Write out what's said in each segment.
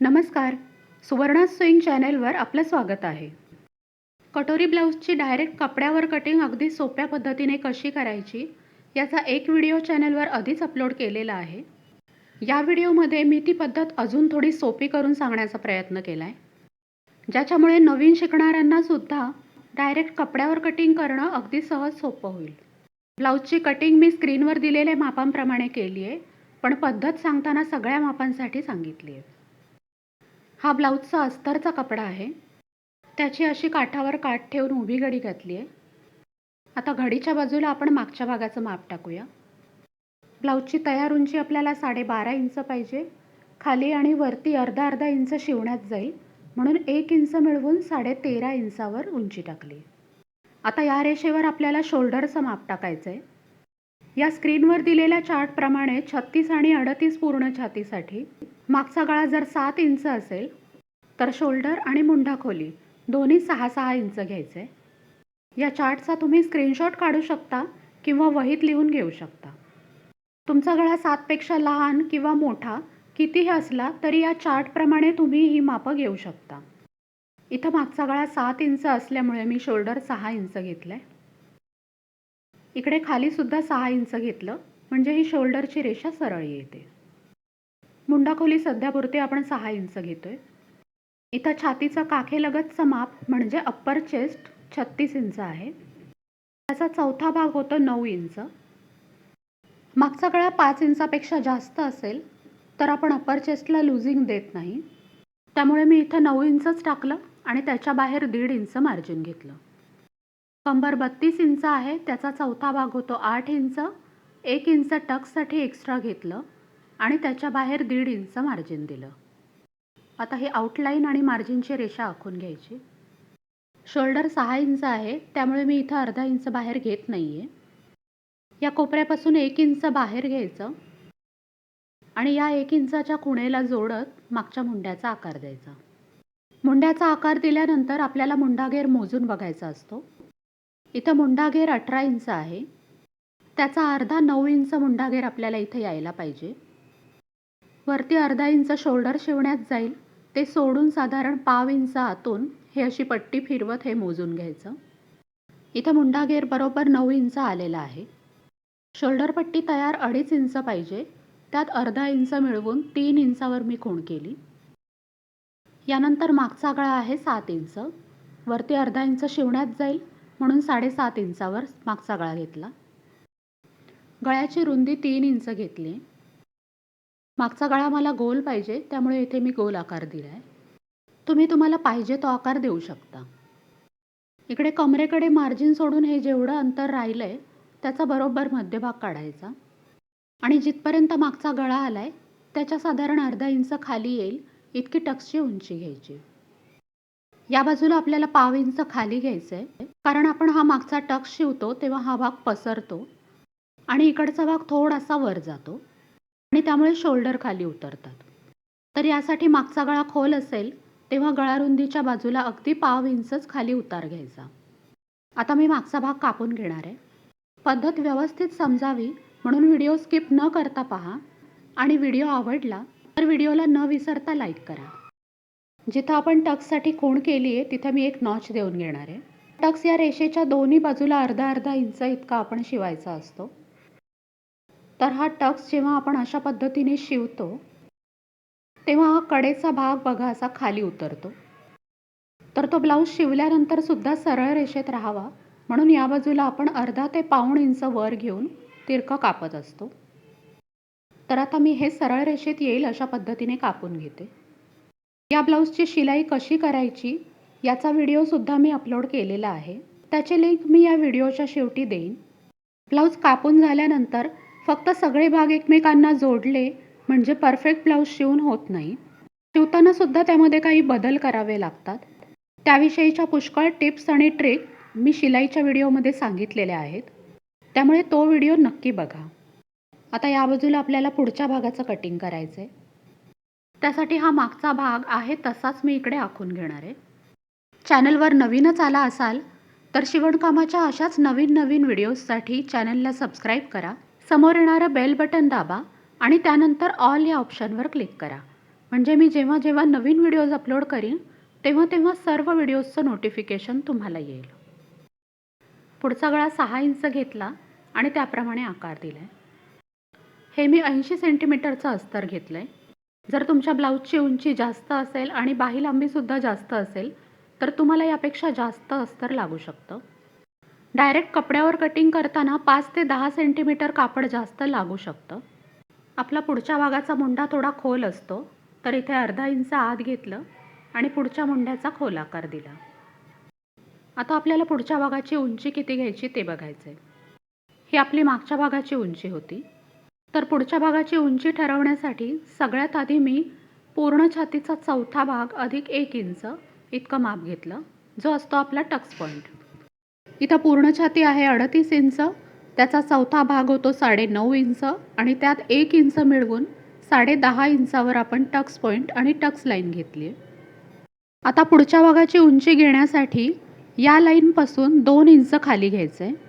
नमस्कार. सुवर्णा स्विंग चॅनेलवर आपलं स्वागत आहे. कटोरी ब्लाऊजची डायरेक्ट कपड्यावर कटिंग अगदी सोप्या पद्धतीने कशी करायची याचा एक व्हिडिओ चॅनलवर आधीच अपलोड केलेला आहे. या व्हिडिओमध्ये मी ती पद्धत अजून थोडी सोपी करून सांगण्याचा प्रयत्न केला आहे ज्याच्यामुळे नवीन शिकणाऱ्यांनासुद्धा डायरेक्ट कपड्यावर कटिंग करणं अगदी सहज सोपं होईल. ब्लाऊजची कटिंग मी स्क्रीनवर दिलेल्या मापांप्रमाणे केली आहे पण पद्धत सांगताना सगळ्या मापांसाठी सांगितली आहे हा ब्लाऊजचा अस्तरचा कपडा आहे. त्याची अशी काठावर काठ ठेवून उभी घडी घातली आहे. आता घडीच्या बाजूला आपण मागच्या भागाचं माप टाकूया. ब्लाऊजची तयार उंची आपल्याला साडेबारा इंच पाहिजे. खाली आणि वरती अर्धा अर्धा इंच शिवण्यात जाईल. म्हणून एक इंच मिळवून साडेतेरा इंचावर उंची टाकली. आता या रेषेवर आपल्याला शोल्डरचं माप टाकायचं आहे या स्क्रीनवर दिलेल्या चार्टप्रमाणे छत्तीस आणि अडतीस पूर्ण छातीसाठी मागचा गळा जर सात इंच असेल तर शोल्डर आणि मुंढा खोली दोन्ही सहा सहा इंच घ्यायचे. या चार्टचा तुम्ही स्क्रीनशॉट काढू शकता किंवा वहीत लिहून घेऊ शकता. तुमचा गळा सातपेक्षा लहान किंवा मोठा कितीही असला तरी या चार्टप्रमाणे तुम्ही ही मापं घेऊ शकता. इथं मागचा गळा सात इंच असल्यामुळे मी शोल्डर सहा इंच घेतलं आहे इकडे खालीसुद्धा सहा इंच घेतलं म्हणजे ही शोल्डरची रेषा सरळ येते. मुंडाखोली सध्यापुरते आपण सहा इंच घेतोय. इथं छातीचा काखेलगतचं माप म्हणजे अप्पर चेस्ट छत्तीस इंच आहे. त्याचा चौथा भाग होतो नऊ इंच. मागचा गळा पाच इंचापेक्षा जास्त असेल तर आपण अप्पर चेस्टला लुझिंग देत नाही. त्यामुळे मी इथं नऊ इंचच टाकलं आणि त्याच्या बाहेर दीड इंच मार्जिन घेतलं. कंबर बत्तीस इंच आहे त्याचा चौथा भाग होतो आठ इंच. एक इंच टक्ससाठी एक्स्ट्रा घेतलं आणि त्याच्या बाहेर दीड इंच मार्जिन दिलं. आता हे आउटलाईन आणि मार्जिनची रेषा आखून घ्यायची. शोल्डर सहा इंच आहे त्यामुळे मी इथं अर्धा इंच बाहेर घेत नाही आहे या कोपऱ्यापासून एक इंच बाहेर घ्यायचं आणि या एक इंचाच्या खुणेला जोडत मागच्या मुंड्याचा आकार द्यायचा. मुंड्याचा आकार दिल्यानंतर आपल्याला मुंडागेर मोजून बघायचा असतो. इथं मुंडागेर अठरा इंच आहे. त्याचा अर्धा नऊ इंच मुंडागेर आपल्याला इथं यायला पाहिजे. वरती अर्धा इंच शोल्डर शिवण्यात जाईल. ते सोडून साधारण पाव इंच आतून हे अशी पट्टी फिरवत हे मोजून घ्यायचं. इथं मुंडागेर बरोबर नऊ इंच आलेला आहे. शोल्डर पट्टी तयार अडीच इंच पाहिजे. त्यात अर्धा इंच मिळवून तीन इंचावर मी खूण केली. यानंतर मागचा गळा आहे सात इंच. वरती अर्धा इंच शिवण्यात जाईल. म्हणून साडेसात इंचावर मागचा गळा घेतला. गळ्याची रुंदी तीन इंच घेतली. मागचा गळा मला गोल पाहिजे त्यामुळे इथे मी गोल आकार दिला आहे तुम्ही तुम्हाला पाहिजे तो आकार देऊ शकता. इकडे कमरेकडे मार्जिन सोडून हे जेवढं अंतर राहिलं आहे त्याचा बरोबर मध्यभाग काढायचा. आणि जिथपर्यंत मागचा गळा आला आहे त्याच्या साधारण अर्धा इंच खाली येईल इतकी टक्सची उंची घ्यायची. या बाजूला आपल्याला पाव इंच खाली घ्यायचं आहे कारण आपण हा मागचा टक शिवतो तेव्हा हा भाग पसरतो. आणि इकडचा भाग थोडासा वर जातो. आणि त्यामुळे शोल्डर खाली उतरतात. तर यासाठी मागचा गळा खोल असेल तेव्हा गळारुंदीच्या बाजूला अगदी पाव इंचच खाली उतार घ्यायचा. आता मी मागचा भाग कापून घेणार आहे. पद्धत व्यवस्थित समजावी म्हणून व्हिडिओ स्किप न करता पहा. आणि व्हिडिओ आवडला तर व्हिडिओला न विसरता लाईक करा. जिथं आपण टक्ससाठी खूण केली आहे तिथं मी एक नॉच देऊन घेणार आहे. टक्स या रेषेच्या दोन्ही बाजूला अर्धा अर्धा इंच इतका आपण शिवायचा असतो. तर हा टक्स जेव्हा आपण अशा पद्धतीने शिवतो तेव्हा हा कडेचा भाग बघा असा खाली उतरतो. तर तो ब्लाऊज शिवल्यानंतर सुद्धा सरळ रेषेत राहावा. म्हणून या बाजूला आपण अर्धा ते पाऊण इंच वर घेऊन तिरकं कापत असतो. तर आता मी हे सरळ रेषेत येईल अशा पद्धतीने कापून घेते. या ब्लाऊजची शिलाई कशी करायची याचा व्हिडिओसुद्धा मी अपलोड केलेला आहे. त्याचे लिंक मी या व्हिडिओच्या शेवटी देईन. ब्लाऊज कापून झाल्यानंतर फक्त सगळे भाग एकमेकांना जोडले म्हणजे परफेक्ट ब्लाऊज शिवून होत नाही. शिवताना सुद्धा त्यामध्ये काही बदल करावे लागतात. त्याविषयीच्या पुष्कळ टिप्स आणि ट्रिक मी शिलाईच्या व्हिडिओमध्ये सांगितलेल्या आहेत. त्यामुळे तो व्हिडिओ नक्की बघा. आता या बाजूला आपल्याला पुढच्या भागाचं कटिंग करायचं आहे त्यासाठी हा मागचा भाग आहे तसाच मी इकडे आखून घेणार आहे. चॅनलवर नवीनच आला असाल तर शिवणकामाच्या अशाच नवीन नवीन व्हिडिओजसाठी चॅनलला सबस्क्राईब करा समोर येणारं बेल बटन दाबा आणि त्यानंतर ऑल या ऑप्शनवर क्लिक करा. म्हणजे मी जेव्हा जेव्हा नवीन व्हिडिओज अपलोड करीन तेव्हा तेव्हा सर्व व्हिडिओजचं नोटिफिकेशन तुम्हाला येईल. पुढचा गळा सहा इंच घेतला आणि त्याप्रमाणे आकार दिला आहे हे मी ऐंशी सेंटीमीटरचं अस्तर घेतलं आहे जर तुमच्या ब्लाऊजची उंची जास्त असेल आणि बाही लांबीसुद्धा जास्त असेल तर तुम्हाला यापेक्षा जास्त अस्तर लागू शकतं. डायरेक्ट कपड्यावर कटिंग करताना पाच ते दहा सेंटीमीटर कापड जास्त लागू शकतं. आपला पुढच्या भागाचा मुंडा थोडा खोल असतो तर इथे अर्धा इंच आत घेतलं आणि पुढच्या मुंड्याचा खोल आकार दिला. आता आपल्याला पुढच्या भागाची उंची किती घ्यायची ते बघायचं आहे ही आपली मागच्या भागाची उंची होती. तर पुढच्या भागाची उंची ठरवण्यासाठी सगळ्यात आधी मी पूर्ण छातीचा चौथा भाग अधिक एक इंच इतकं माप घेतलं जो असतो आपला टक्स पॉईंट इथं पूर्ण छाती आहे अडतीस इंच त्याचा चौथा भाग होतो साडे नऊ इंच आणि त्यात एक इंच मिळवून साडे दहा इंचावर आपण टक्स पॉईंट आणि टक्स लाईन घेतली आहे आता पुढच्या भागाची उंची घेण्यासाठी या लाईनपासून दोन इंच खाली घ्यायचं आहे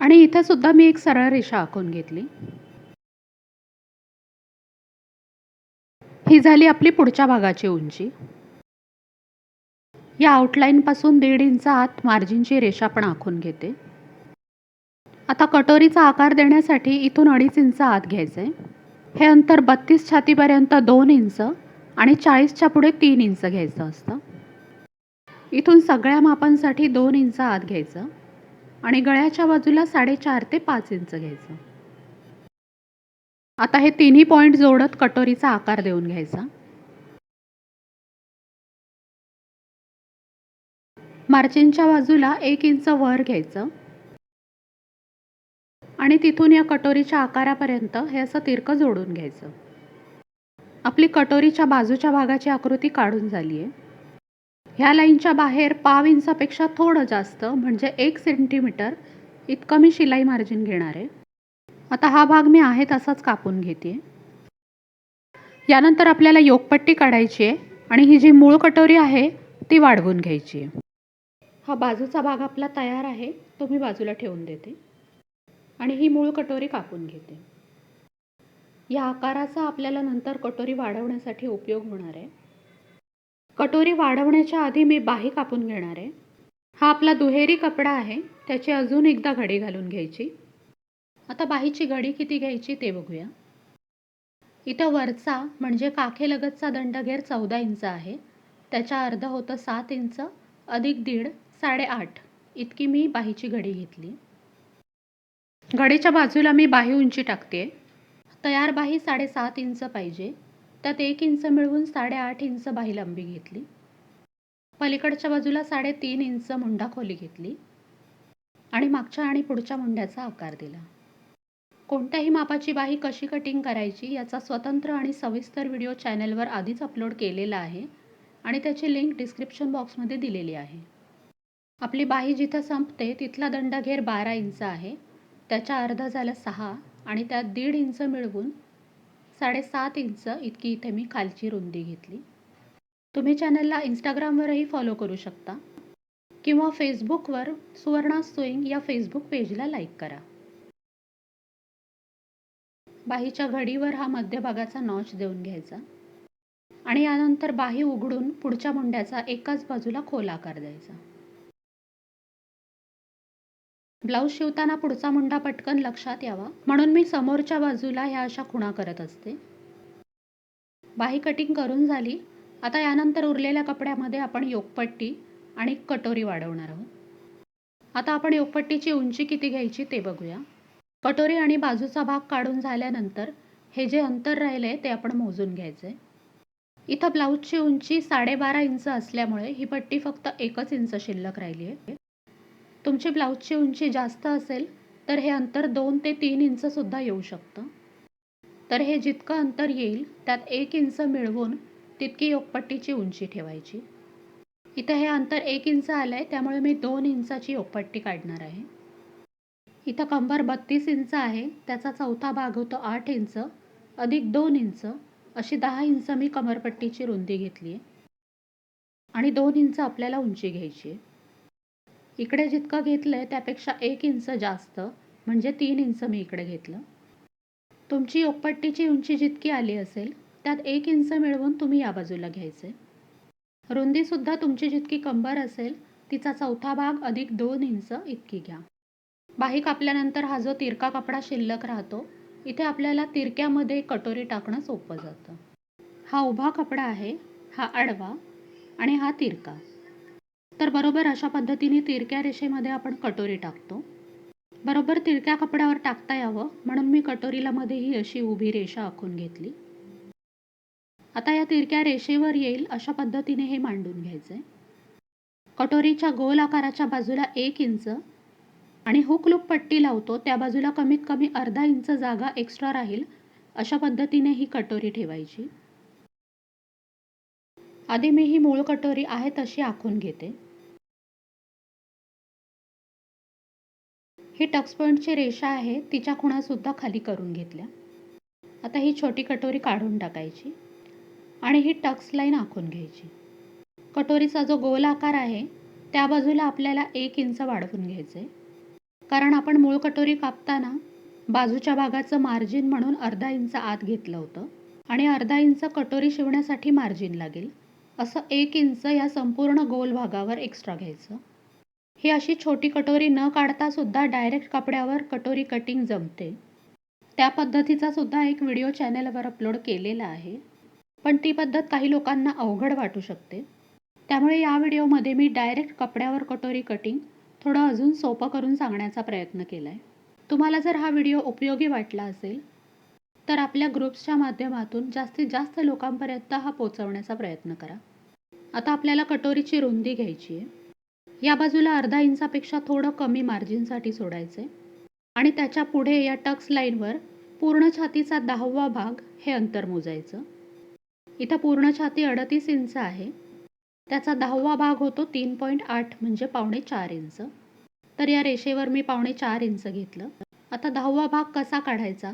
आणि इथं सुद्धा मी एक सरळ रेषा आखून घेतली. ही झाली आपली पुढच्या भागाची उंची. या आउटलाईनपासून दीड इंच आत मार्जिनची रेषा पण आखून घेते. आता कटोरीचा आकार देण्यासाठी इथून अडीच इंच आत घ्यायचं. आहे हे अंतर बत्तीस छातीपर्यंत दोन इंच आणि चाळीसच्या पुढे तीन इंच घ्यायचं असतं. इथून सगळ्या मापांसाठी दोन इंच आत घ्यायचं. आणि गळ्याच्या बाजूला साडेचार ते पाच इंच घ्यायचं. आता हे तिन्ही पॉईंट जोडत कटोरीचा आकार देऊन घ्यायचा. मार्जिनच्या बाजूला एक इंच वर घ्यायचं. आणि तिथून या कटोरीच्या आकारापर्यंत हे असं तिरकं जोडून घ्यायचं. आपली कटोरीच्या बाजूच्या भागाची आकृती काढून झाली आहे ह्या लाईनच्या बाहेर पाव इंचापेक्षा थोडं जास्त म्हणजे एक सेंटीमीटर इतकं मी शिलाई मार्जिन घेणार आहे. आता हा भाग मी आहे तसाच कापून घेते. यानंतर आपल्याला योगपट्टी काढायची आहे आणि ही जी मूळ कटोरी आहे ती वाढवून घ्यायची आहे. हा बाजूचा भाग आपला तयार आहे तो मी बाजूला ठेवून देते. आणि ही मूळ कटोरी कापून घेते. या आकाराचा आपल्याला नंतर कटोरी वाढवण्यासाठी उपयोग होणार आहे. कटोरी वाढवण्याच्या आधी मी बाही कापून घेणार आहे. हा आपला दुहेरी कपडा आहे. त्याची अजून एकदा घडी घालून घ्यायची. आता बाहीची घडी किती घ्यायची ते बघूया. इथं वरचा म्हणजे काखेलगतचा दंडघेर चौदा इंच आहे. त्याच्या अर्ध होतं सात इंच अधिक दीड साडेआठ. इतकी मी बाहीची घडी घेतली. घडीच्या बाजूला मी बाही उंची टाकते. तयार बाही साडेसात इंच पाहिजे. त्यात एक इंच मिळवून साडेआठ इंच बाही लांबी घेतली. पलीकडच्या बाजूला साडेतीन इंच मुंडा खोली घेतली. आणि मागच्या आणि पुढच्या मुंड्याचा आकार दिला. कोणत्याही मापाची बाही कशी कटिंग करायची याचा स्वतंत्र आणि सविस्तर व्हिडिओ चॅनलवर आधीच अपलोड केलेला आहे आणि त्याची लिंक डिस्क्रिप्शन बॉक्समध्ये दिलेली आहे. आपली बाही जिथं संपते तिथला दंडघेर बारा इंच आहे. त्याच्या अर्धा झालं सहा आणि त्यात दीड इंच मिळवून साडेसात इंच इतकी इथे मी खालची रुंदी घेतली. तुम्ही चॅनलला इंस्टाग्रामवरही फॉलो करू शकता. किंवा फेसबुकवर सुवर्णा सुईंग या फेसबुक पेजला लाईक करा. बाहीच्या घडीवर हा मध्यभागाचा नॉच देऊन घ्यायचा. आणि यानंतर बाही उघडून पुढच्या मुंड्याचा एकाच बाजूला खोल आकार द्यायचा. ब्लाऊज शिवताना पुढचा मुंडा पटकन लक्षात यावा. म्हणून मी समोरच्या बाजूला ह्या अशा खुणा करत असते. बाही कटिंग करून झाली. आता यानंतर उरलेल्या कपड्यामध्ये आपण योगपट्टी आणि कटोरी वाढवणार आहोत. आता आपण योगपट्टीची उंची किती घ्यायची ते बघूया. कटोरी आणि बाजूचा भाग काढून झाल्यानंतर हे जे अंतर राहिले ते आपण मोजून घ्यायचे इथं ब्लाऊजची उंची साडेबारा इंच असल्यामुळे ही पट्टी फक्त एकच इंच शिल्लक राहिली आहे तुमची ब्लाऊजची उंची जास्त असेल तर हे अंतर दोन ते तीन इंचसुद्धा येऊ शकतं. तर हे जितकं अंतर येईल त्यात एक इंच मिळवून तितकी योगपट्टीची उंची ठेवायची. इथं हे अंतर एक इंच आलं आहे त्यामुळे मी दोन इंचाची योगपट्टी काढणार आहे. इथं कंबर बत्तीस इंच आहे त्याचा चौथा भाग होतो आठ इंच अधिक दोन इंच अशी दहा इंच मी कमरपट्टीची रुंदी घेतली आहे आणि दोन इंच आपल्याला उंची घ्यायची आहे इकडे जितकं घेतलं आहे त्यापेक्षा एक इंच जास्त म्हणजे तीन इंच मी इकडे घेतलं. तुमची योगपट्टीची उंची जितकी आली असेल त्यात एक इंच मिळवून तुम्ही या बाजूला घ्यायचे. रुंदीसुद्धा तुमची जितकी कंबर असेल तिचा चौथा भाग अधिक दोन इंच इतकी घ्या. बाही कापल्यानंतर हा जो तिरका कपडा शिल्लक राहतो इथे आपल्याला तिरक्यामध्ये कटोरी टाकणं सोपं जातं. हा उभा कपडा आहे हा आडवा आणि हा तिरका. तर बरोबर अशा पद्धतीने तिरक्या रेषेमध्ये आपण कटोरी टाकतो. बरोबर तिरक्या कपड्यावर टाकता यावं म्हणून मी कटोरीला मध्ये ही अशी उभी रेषा आखून घेतली. आता या तिरक्या रेषेवर येईल अशा पद्धतीने हे मांडून घ्यायचं आहे कटोरीच्या गोल आकाराच्या बाजूला एक इंच आणि हुक लूप पट्टी लावतो त्या बाजूला कमीत कमी अर्धा इंच जागा एक्स्ट्रा राहील अशा पद्धतीने ही कटोरी ठेवायची. आधी मी ही मूळ कटोरी आहे तशी आखून घेते. ही टक्स पॉईंटची रेषा आहे तिच्या खुणासुद्धा खाली करून घेतल्या. आता ही छोटी कटोरी काढून टाकायची आणि ही टक्स लाईन आखून घ्यायची. कटोरीचा जो गोल आकार आहे त्या बाजूला आपल्याला एक इंच वाढवून घ्यायचं आहे कारण आपण मूळ कटोरी कापताना बाजूच्या भागाचं मार्जिन म्हणून अर्धा इंच आत घेतलं होतं आणि अर्धा इंच कटोरी शिवण्यासाठी मार्जिन लागेल. असं एक इंच या संपूर्ण गोल भागावर एक्स्ट्रा घ्यायचं. ही अशी छोटी कटोरी न काढता सुद्धा डायरेक्ट कपड्यावर कटोरी कटिंग जमते. त्या पद्धतीचा सुद्धा एक व्हिडिओ चॅनलवर अपलोड केलेला आहे. पण ती पद्धत काही लोकांना अवघड वाटू शकते. त्यामुळे या व्हिडिओमध्ये मी डायरेक्ट कपड्यावर कटोरी कटिंग थोडं अजून सोपं करून सांगण्याचा प्रयत्न केला आहे तुम्हाला जर हा व्हिडिओ उपयोगी वाटला असेल तर आपल्या ग्रुप्सच्या माध्यमातून जास्तीत जास्त लोकांपर्यंत हा पोचवण्याचा प्रयत्न करा. आता आपल्याला कटोरीची रुंदी घ्यायची आहे. या बाजूला अर्धा इंचापेक्षा थोडं कमी मार्जिनसाठी सोडायचे. आणि त्याच्या पुढे या टक्स लाईनवर पूर्ण छातीचा दहावा भाग हे अंतर मोजायचं. इथं पूर्ण छाती अडतीस इंच आहे. त्याचा दहावा भाग होतो तीन पॉईंट आठ म्हणजे पावणे चार इंच. तर या रेषेवर मी पावणे चार इंच घेतलं. आता दहावा भाग कसा काढायचा?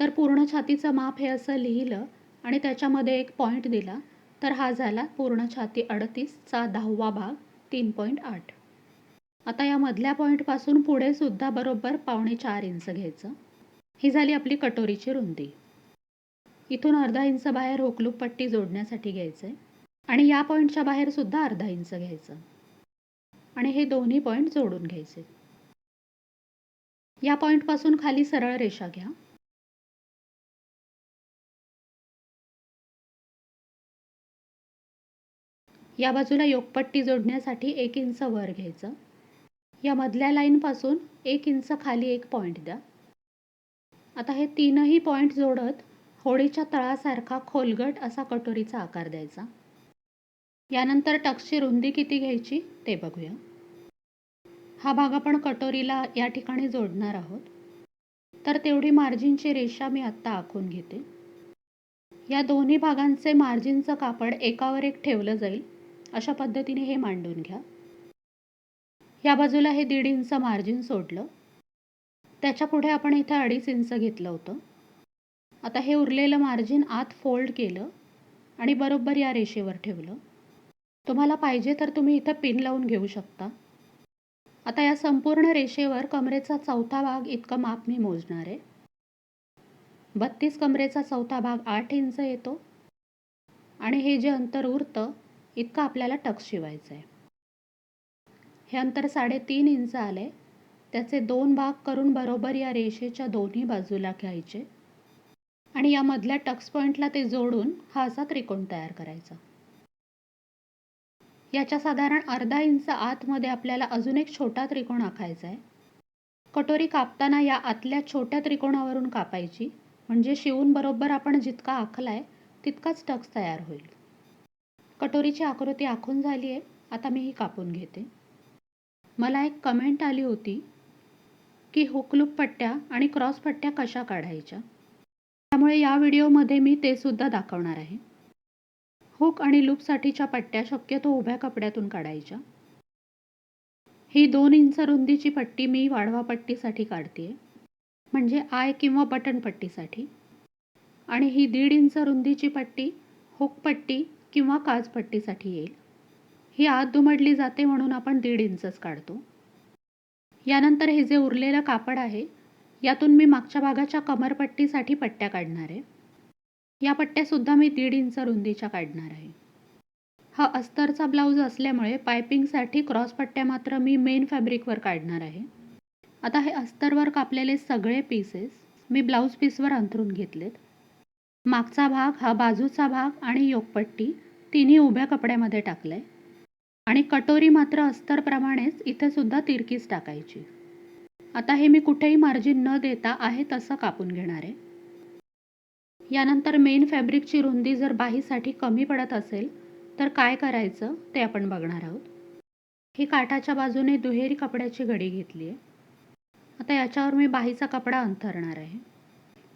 तर पूर्ण छातीचं माप हे असं लिहिलं आणि त्याच्यामध्ये एक पॉईंट दिला. तर हा झाला पूर्ण छाती अडतीसचा दहावा भाग. तीन पॉईंट आठ. आता या मधल्या पॉईंटपासून पुढे सुद्धा बरोबर पावणे चार इंच घ्यायचं. ही झाली आपली कटोरीची रुंदी. इथून अर्धा इंच बाहेर होकलूप पट्टी जोडण्यासाठी घ्यायचं आहे आणि या पॉईंटच्या बाहेर सुद्धा अर्धा इंच घ्यायचं. आणि हे दोन्ही पॉईंट जोडून घ्यायचे. या पॉईंटपासून खाली सरळ रेषा घ्या. या बाजूला योगपट्टी जोडण्यासाठी एक इंच वर घ्यायचं. या मधल्या लाईनपासून एक इंच खाली एक पॉईंट द्या. आता हे तीनही पॉईंट जोडत होडीच्या तळासारखा खोलगट असा कटोरीचा आकार द्यायचा. यानंतर टक्सची रुंदी किती घ्यायची ते बघूया. हा भाग आपण कटोरीला या ठिकाणी जोडणार आहोत. तर तेवढी मार्जिनची रेषा मी आत्ता आखून घेते. या दोन्ही भागांचे मार्जिनचं कापड एकावर एक ठेवलं जाईल. अशा पद्धतीने हे मांडून घ्या. या बाजूला हे दीड इंच मार्जिन सोडलं. त्याच्या पुढे आपण इथं अडीच इंच घेतलं होतं. आता हे उरलेलं मार्जिन आत फोल्ड केलं आणि बरोबर या रेषेवर ठेवलं. तुम्हाला पाहिजे तर तुम्ही इथं पिन लावून घेऊ शकता. आता या संपूर्ण रेषेवर कमरेचा चौथा भाग इतकं माप मी मोजणार आहे. बत्तीस कमरेचा चौथा भाग आठ इंच येतो. आणि हे जे अंतर उरतं इतका आपल्याला टक्स शिवायचा आहे हे अंतर साडेतीन इंच आले त्याचे दोन भाग करून बरोबर या रेषेच्या दोन्ही बाजूला घ्यायचे. आणि या मधल्या टक्स पॉईंटला ते जोडून हा असा त्रिकोण तयार करायचा. याच्या साधारण अर्धा इंच आतमध्ये आपल्याला अजून एक छोटा त्रिकोण आखायचा आहे कटोरी कापताना या आतल्या छोट्या त्रिकोणावरून कापायची. म्हणजे शिवून बरोबर आपण जितका आखलाय तितकाच टक्स तयार होईल. कटोरीची आकृती आखून झाली आहे. आता मी ही कापून घेते. मला एक कमेंट आली होती की हुकलूप पट्ट्या आणि क्रॉस पट्ट्या कशा काढायच्या? त्यामुळे या व्हिडिओमध्ये मी ते सुद्धा दाखवणार आहे. हुक आणि लूपसाठीच्या पट्ट्या शक्यतो उभ्या कपड्यातून काढायच्या. ही दोन इंच रुंदीची पट्टी मी वाढवा पट्टीसाठी काढते म्हणजे आय किंवा बटन पट्टीसाठी. आणि ही दीड इंच रुंदीची पट्टी हुक पट्टी किंवा काचपट्टीसाठी येईल. ही आत दुमडली जाते म्हणून आपण दीड इंचच काढतो. यानंतर हे जे उरलेलं कापड आहे यातून मी मागच्या भागाच्या कमरपट्टीसाठी पट्ट्या काढणार आहे. या पट्ट्यासुद्धा मी दीड इंच रुंदीच्या काढणार आहे. हा अस्तरचा ब्लाऊज असल्यामुळे पायपिंगसाठी क्रॉस पट्ट्या मात्र मी मेन फॅब्रिकवर काढणार आहे. आता हे अस्तरवर कापलेले सगळे पीसेस मी ब्लाऊज पीसवर अंथरून घेतलेत. मागचा भाग हा बाजूचा भाग आणि योगपट्टी तिन्ही उभ्या कपड्यामध्ये टाकलं आहे आणि कटोरी मात्र अस्तरप्रमाणेच इथे सुद्धा तिरकीच टाकायची. आता हे मी कुठेही मार्जिन न देता आहे तसं कापून घेणार. आहे यानंतर मेन फॅब्रिकची रुंदी जर बाहीसाठी कमी पडत असेल तर काय करायचं ते आपण बघणार आहोत. ही काठाच्या बाजूने दुहेरी कपड्याची घडी घेतली आहे आता याच्यावर मी बाहीचा कपडा अंथरणार आहे.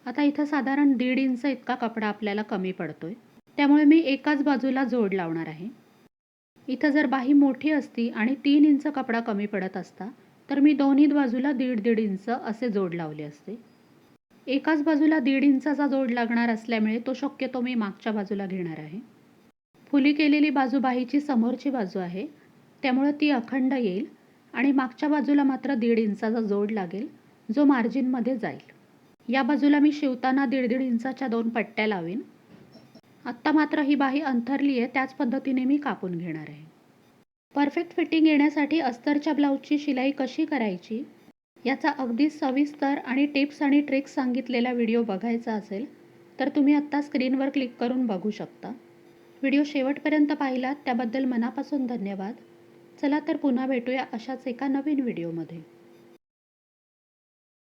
आता इथं साधारण दीड इंच इतका कपडा आपल्याला कमी पडतो आहे त्यामुळे मी एकाच बाजूला जोड लावणार आहे. इथं जर बाही मोठी असती आणि तीन इंच कपडा कमी पडत असता तर मी दोन्ही बाजूला दीड दीड इंच असे जोड लावले असते. एकाच बाजूला दीड इंचाचा जोड लागणार असल्यामुळे तो शक्यतो मी मागच्या बाजूला घेणार आहे. फुली केलेली बाजू बाहीची समोरची बाजू आहे. त्यामुळं ती अखंड येईल आणि मागच्या बाजूला मात्र दीड इंचाचा जोड लागेल जो मार्जिनमध्ये जाईल. या बाजूला मी शिवताना दीड दीड इंचाच्या दोन पट्ट्या लावीन. आत्ता मात्र ही बाही अंथरली आहे त्याच पद्धतीने मी कापून घेणार आहे. परफेक्ट फिटिंग येण्यासाठी अस्तरच्या ब्लाऊजची शिलाई कशी करायची याचा अगदी सविस्तर आणि टिप्स आणि ट्रिक्स सांगितलेला व्हिडिओ बघायचा असेल तर तुम्ही आत्ता स्क्रीनवर क्लिक करून बघू शकता. व्हिडिओ शेवटपर्यंत पाहिलात त्याबद्दल मनापासून धन्यवाद. चला तर पुन्हा भेटूया अशाच एका नवीन व्हिडिओमध्ये.